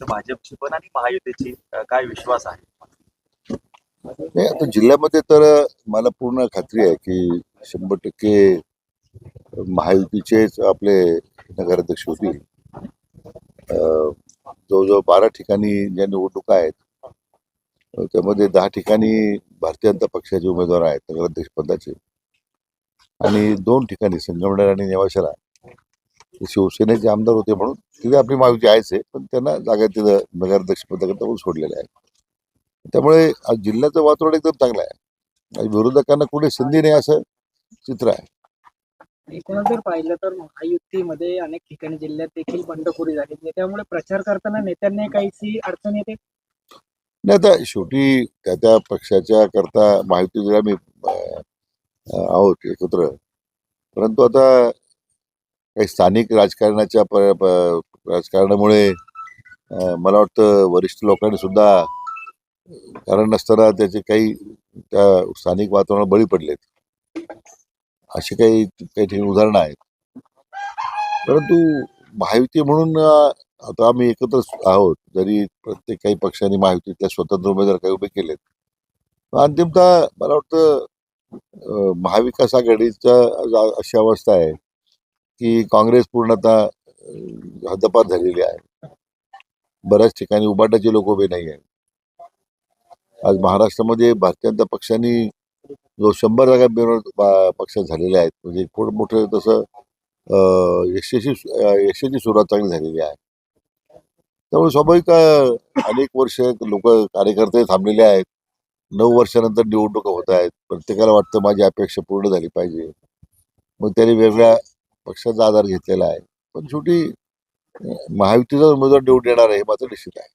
तर भाजपची पण आणि महायुतीची काय विश्वास आहे? नाही आता जिल्ह्यामध्ये तर मला पूर्ण खात्री आहे की शंभर टक्के महायुतीचेच आपले नगराध्यक्ष होतील. जवळजवळ बारा ठिकाणी ज्या निवडणुका आहेत त्यामध्ये दहा ठिकाणी भारतीय जनता पक्षाचे उमेदवार आहेत नगराध्यक्ष पदाचे. आणि दोन ठिकाणी संगमनेर आणि नेवाशाला शिवसेनेचे आमदार होते म्हणून तिथे आपली महायुती आहेच आहे पण त्यांना जागा तिथं नगराध्यक्ष पण सोडलेल्या आहेत त्यामुळे आज जिल्ह्याचं वातावरण एकदम चांगलं आहे. आणि विरोधकांना कुठे संधी नाही असं चित्र आहे. एकूणच जर पाहिलं तर महायुतीमध्ये अनेक ठिकाणी जिल्ह्यात देखील बंडखोरी झाली. त्यामुळे प्रचार करताना नेत्यांना काहीशी अडचण येते? नाही आता शेवटी त्या त्या पक्षाच्या करता माहिती जर आम्ही आहोत एकत्र. परंतु आता काही स्थानिक राजकारणाच्या राजकारणामुळे मला वाटतं वरिष्ठ लोकांनी सुद्धा कारण नसताना त्याचे काही त्या स्थानिक वातावरणात बळी पडलेत. अशी काही काही ठिकाणी उदाहरणं आहेत. परंतु महायुती म्हणून आता आम्ही एकत्र आहोत जरी प्रत्येक काही पक्षांनी महायुतीतल्या स्वतंत्र उमेदवार काही उभे केलेत. अंतिमतः मला वाटतं महाविकास आघाडीचा अशी अवस्था आहे की काँग्रेस पूर्णतः हद्दपार झालेली आहे. बऱ्याच ठिकाणी उबाटाचे लोक उभे नाही आहेत. आज महाराष्ट्रामध्ये भारतीय जनता पक्षाने जो शंभर जागा मिळवून पक्ष झालेल्या आहेत म्हणजे खूप मोठं तसं यशस्वी यशाची सुरुवात चांगली झालेली आहे. त्यामुळे स्वाभाविक अनेक वर्ष लोक कार्यकर्ते थांबलेले आहेत. नऊ वर्षानंतर निवडणुका होत आहेत. प्रत्येकाला वाटतं माझी अपेक्षा पूर्ण झाली पाहिजे. मग त्यांनी वेगळ्या पक्षाचा आधार घेतलेला आहे. पण शेवटी महायुतीचा उमेदवार निवडून येणार आहे हे मात्र निश्चित आहे.